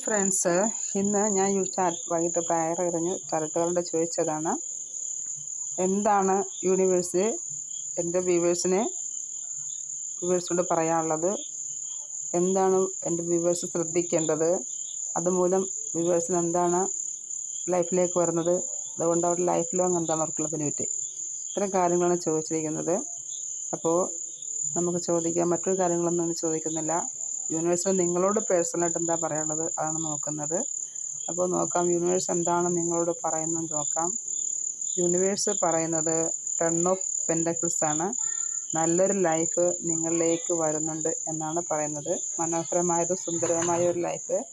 Friends ഇന്ന് ഞാൻ വൈകിട്ട് പ്രയർ എറിഞ്ഞ് ചരട്ടുകാരോട് ചോദിച്ചതാണ്. എന്താണ് യൂണിവേഴ്സ് എന്റെ വ്യൂവേഴ്സിനെ വ്യൂവേഴ്സിനോട് പറയാനുള്ളത്? എന്താണ് എന്റെ വ്യൂവേഴ്സ് ശ്രദ്ധിക്കേണ്ടത്? അതുമൂലം വ്യൂവേഴ്സിന് എന്താണ് ലൈഫിലേക്ക് വരുന്നത്? അതുകൊണ്ട് അവരുടെ ലൈഫ് ലോങ് എന്താണ് അവർക്കുള്ള ബെനിഫിറ്റ് ഇത്തരം കാര്യങ്ങളാണ് ചോദിച്ചിരിക്കുന്നത്. അപ്പോൾ നമുക്ക് ചോദിക്കാം. മറ്റൊരു കാര്യങ്ങളൊന്നും ചോദിക്കുന്നില്ല. യൂണിവേഴ്സിന് നിങ്ങളോട് പേഴ്സണലായിട്ട് എന്താ പറയാനുള്ളത്? അതാണ് നോക്കുന്നത്. അപ്പോൾ നോക്കാം യൂണിവേഴ്സ് എന്താണ് നിങ്ങളോട് പറയുന്നത് നോക്കാം. യൂണിവേഴ്സ് പറയുന്നത് ടെൺ ഓഫ് പെൻഡക്കിൾസ് ആണ്. നല്ലൊരു ലൈഫ് നിങ്ങളിലേക്ക് വരുന്നുണ്ട് എന്നാണ് പറയുന്നത്. മനോഹരമായതും സുന്ദരമായ ഒരു ലൈഫ്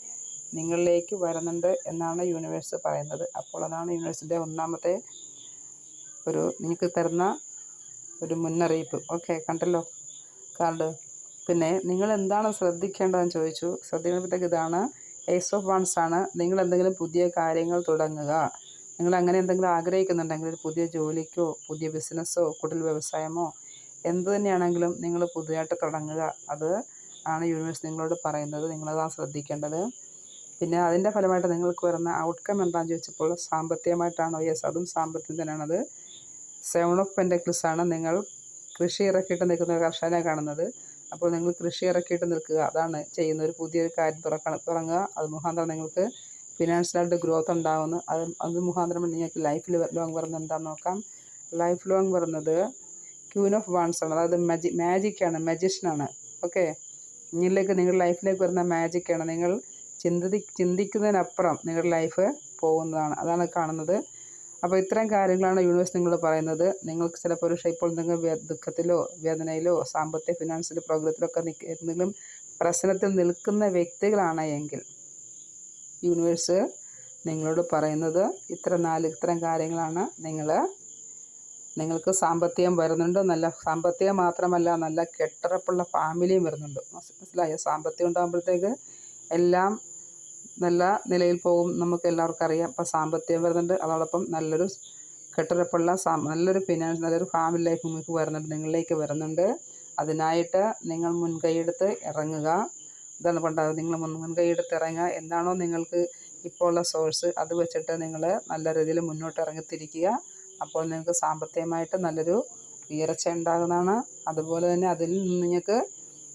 നിങ്ങളിലേക്ക് വരുന്നുണ്ട് എന്നാണ് യൂണിവേഴ്സ് പറയുന്നത്. അപ്പോൾ അതാണ് യൂണിവേഴ്സിന്റെ ഒന്നാമത്തെ ഒരു നിങ്ങൾക്ക് തരുന്ന ഒരു മുന്നറിയിപ്പ്. ഓക്കെ കണ്ടല്ലോ. കാർഡ്. പിന്നെ നിങ്ങൾ എന്താണ് ശ്രദ്ധിക്കേണ്ടതെന്ന് ചോദിച്ചു. ശ്രദ്ധിക്കുമ്പോഴത്തേക്ക് ഇതാണ്. എയ്സ് ഓഫ് വൺസ് ആണ്. നിങ്ങൾ എന്തെങ്കിലും പുതിയ കാര്യങ്ങൾ തുടങ്ങുക. നിങ്ങൾ അങ്ങനെ എന്തെങ്കിലും ആഗ്രഹിക്കുന്നുണ്ടെങ്കിൽ ഒരു പുതിയ ജോലിക്കോ പുതിയ ബിസിനസ്സോ കുടിൽ വ്യവസായമോ എന്ത് തന്നെയാണെങ്കിലും നിങ്ങൾ പുതിയതായിട്ട് തുടങ്ങുക. അത് ആണ് യൂണിവേഴ്സ് നിങ്ങളോട് പറയുന്നത്. നിങ്ങളതാണ് ശ്രദ്ധിക്കേണ്ടത്. പിന്നെ അതിന്റെ ഫലമായിട്ട് നിങ്ങൾക്ക് വരുന്ന ഔട്ട്കം എന്താണെന്ന് ചോദിച്ചപ്പോൾ സാമ്പത്തികമായിട്ടാണോ? യെസ് അതും സാമ്പത്തികം തന്നെയാണത് സെവൻ ഓഫ് പെൻഡക്ലിസ് ആണ്. നിങ്ങൾ കൃഷി ഇറക്കിയിട്ട് നിൽക്കുന്ന കർഷകനെ കാണുന്നത്. അപ്പോൾ നിങ്ങൾ കൃഷി ഇറക്കിയിട്ട് നിൽക്കുക. അതാണ് ചെയ്യുന്ന ഒരു പുതിയൊരു കാര്യം തുറക്കണം തുടങ്ങുക അത് മുഖാന്തരം നിങ്ങൾക്ക് ഫിനാൻഷ്യലായിട്ട് ഗ്രോത്ത് ഉണ്ടാകുന്നു അത് അത് മുഖാന്തരം നിങ്ങൾക്ക് ലൈഫിൽ ലോങ് വരുന്നത് എന്താണെന്ന് നോക്കാം. ലൈഫ് ലോങ് വരുന്നത് ക്യൂൻ ഓഫ് വൺസ് ആണ്. അതായത് മാജി മാജിക്കാണ് മജിഷ്യനാണ് ഓക്കെ നിങ്ങളിലേക്ക് നിങ്ങളുടെ ലൈഫിലേക്ക് വരുന്ന മാജിക്കാണ് നിങ്ങൾ ചിന്തി ചിന്തിക്കുന്നതിനപ്പുറം നിങ്ങളുടെ ലൈഫ് പോകുന്നതാണ്. അതാണ് കാണുന്നത്. അപ്പോൾ ഇത്തരം കാര്യങ്ങളാണ് യൂണിവേഴ്സ് നിങ്ങളോട് പറയുന്നത്. നിങ്ങൾക്ക് ചിലപ്പോൾ ഒരു ഇപ്പോൾ നിങ്ങൾ ദുഃഖത്തിലോ വേദനയിലോ സാമ്പത്തിക ഫിനാൻഷ്യൽ പ്രോഗ്രത്തിലോ ഒക്കെ എന്തെങ്കിലും പ്രശ്നത്തിൽ നിൽക്കുന്ന വ്യക്തികളാണ് എങ്കിൽ യൂണിവേഴ്സ് നിങ്ങളോട് പറയുന്നത് ഇത്ര നാല് ഇത്തരം കാര്യങ്ങളാണ് നിങ്ങൾ നിങ്ങൾക്ക് സാമ്പത്തികം വരുന്നുണ്ട്. നല്ല സാമ്പത്തികം മാത്രമല്ല നല്ല കെട്ടുറപ്പുള്ള ഫാമിലിയും വരുന്നുണ്ട്. മനസ്സിലായോ? സാമ്പത്തികം ഉണ്ടാകുമ്പോഴത്തേക്ക് എല്ലാം നല്ല നിലയിൽ പോകും നമുക്ക് എല്ലാവർക്കും അറിയാം. അപ്പോൾ സാമ്പത്തികം വരുന്നുണ്ട്. അതോടൊപ്പം നല്ലൊരു കെട്ടുറപ്പുള്ള നല്ലൊരു ഫിനാൻസ് നല്ലൊരു ഫാമിലി ലൈഫ് നിങ്ങൾക്ക് വരുന്നുണ്ട് നിങ്ങളിലേക്ക് വരുന്നുണ്ട്. അതിനായിട്ട് നിങ്ങൾ മുൻകൈയെടുത്ത് ഇറങ്ങുക. ഇതാണ് പണ്ടത് നിങ്ങൾ മുൻകൈയെടുത്ത് ഇറങ്ങുക. എന്താണോ നിങ്ങൾക്ക് ഇപ്പോൾ ഉള്ള സോഴ്സ് അത് വെച്ചിട്ട് നിങ്ങൾ നല്ല രീതിയിൽ മുന്നോട്ട് ഇറങ്ങിത്തിരിക്കുക. അപ്പോൾ നിങ്ങൾക്ക് സാമ്പത്തികമായിട്ട് നല്ലൊരു ഉയർച്ച ഉണ്ടാകുന്നതാണ്. അതുപോലെ തന്നെ അതിൽ നിന്ന് നിങ്ങൾക്ക്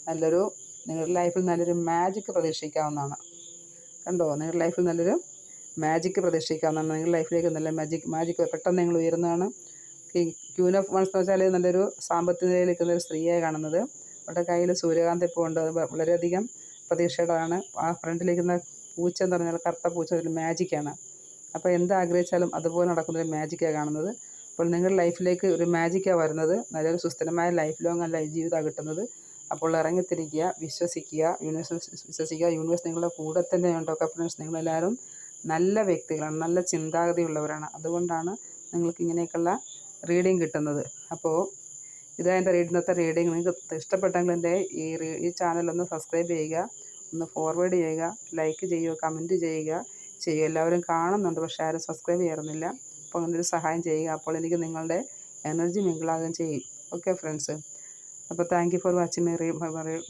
നല്ലൊരു നിങ്ങളുടെ ലൈഫിൽ നല്ലൊരു മാജിക് പ്രതീക്ഷിക്കാവുന്നതാണ്. കണ്ടോ? നിങ്ങളുടെ ലൈഫിൽ നല്ലൊരു മാജിക്ക് പ്രതീക്ഷിക്കാവുന്നതാണ്. നിങ്ങളുടെ ലൈഫിലേക്ക് നല്ല മാജിക് മാജിക് പെട്ടെന്ന് നിങ്ങൾ ഉയരുന്നതാണ്. ക്യൂൻ ഓഫ് വൺസ് എന്ന് വെച്ചാൽ നല്ലൊരു സാമ്പത്തിക നിലയിൽ നിൽക്കുന്ന ഒരു സ്ത്രീയായി കാണുന്നത്. അവരുടെ കയ്യിൽ സൂര്യകാന്തി ഉണ്ട്. അത് വളരെയധികം പ്രതീക്ഷയുടെയാണ് ആ ഫ്രണ്ടിലിരിക്കുന്ന പൂച്ച എന്ന് പറഞ്ഞാൽ കറുത്ത പൂച്ച ഒരു മാജിക്കാണ് അപ്പോൾ എന്ത് ആഗ്രഹിച്ചാലും അതുപോലെ നടക്കുന്നൊരു മാജിക്കാണ് കാണുന്നത്. അപ്പോൾ നിങ്ങളുടെ ലൈഫിലേക്ക് ഒരു മാജിക്കാണ് വരുന്നത്. നല്ലൊരു സുസ്ഥിരമായ ലൈഫ് ലോങ് അല്ല ജീവിതമാണ് കിട്ടുന്നത്. അപ്പോൾ ഇറങ്ങിത്തിരിക്കുക വിശ്വസിക്കുക യൂണിവേഴ്സ് വിശ്വസിക്കുക. യൂണിവേഴ്സ് നിങ്ങളുടെ കൂടെ തന്നെ ഉണ്ടോ. ഫ്രണ്ട്സ് നിങ്ങളെല്ലാവരും നല്ല വ്യക്തികളാണ്. നല്ല ചിന്താഗതിയുള്ളവരാണ്. അതുകൊണ്ടാണ് നിങ്ങൾക്ക് ഇങ്ങനെയൊക്കെയുള്ള റീഡിങ് കിട്ടുന്നത്. അപ്പോൾ ഇതാ എന്റെ ഇന്നത്തെ റീഡിങ് നിങ്ങൾക്ക് ഇഷ്ടപ്പെട്ടെങ്കിൽ എന്റെ ഈ ഈ ചാനലൊന്ന് സബ്സ്ക്രൈബ് ചെയ്യുക. ഒന്ന് ഫോർവേഡ് ചെയ്യുക. ലൈക്ക് ചെയ്യുക. കമന്റ് ചെയ്യുക. ചെയ്യുക. എല്ലാവരും കാണുന്നുണ്ട് പക്ഷേ ആരും സബ്സ്ക്രൈബ് ചെയ്യാറുന്നില്ല. അപ്പോൾ അങ്ങനെ ഒരു സഹായം ചെയ്യുക. അപ്പോൾ എനിക്ക് നിങ്ങളുടെ എനർജി മിങ്കിളാകുകയും ചെയ്യും. ഓക്കെ ഫ്രണ്ട്സ് അപ്പോൾ thank you for watching my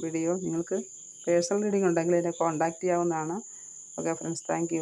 video നിങ്ങൾക്ക് പേഴ്സണൽ റീഡിങ് ഉണ്ടെങ്കിൽ എന്നെ കോൺടാക്റ്റ് ചെയ്യാവുന്നതാണ്. Okay friends thank